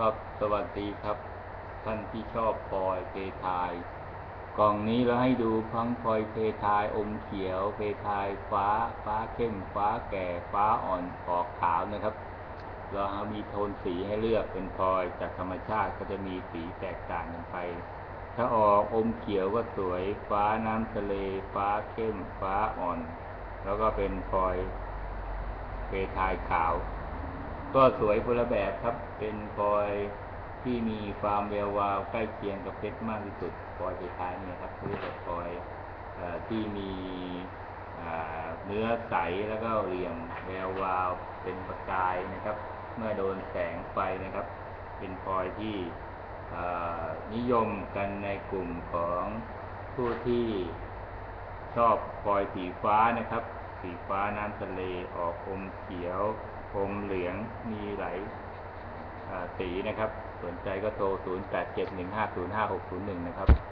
ครับสวัสดีครับ ท่านที่ชอบพลอยเพทาย กล่องนี้เราให้ดูทั้งพลอยเพทายอมเขียว เพทายฟ้า ฟ้าเข้ม ฟ้าแก่ ฟ้าอ่อนออกขาวนะครับ เราเอามีโทนสีให้เลือกเป็นพลอยจากธรรมชาติก็จะมีสีแตกต่างกันไป ถ้าออกอมเขียวก็สวย ฟ้าน้ำทะเล ฟ้าเข้ม ฟ้าอ่อน แล้วก็เป็นพลอยเพทายขาว ก็สวยคนละแบบครับ เป็นพลอยที่มีความแวววาวใกล้เคียงกับเพชรมากที่สุดพลอยเพทายนี่ครับคือแบบพลอยอที่มีเนื้อใสแล้วก็เหลี่ยมแวววาวเป็นประกายนะครับ เมื่อโดนแสงไฟนะครับ เป็นพลอยที่นิยมกันในกลุ่มของผู้ที่ชอบพลอยสีฟ้านะครับ สีฟ้าน้ำทะเลออกอมเขียวอมเหลืองมีหลายสีนะครับ สนใจก็โทร 0871505601 นะครับ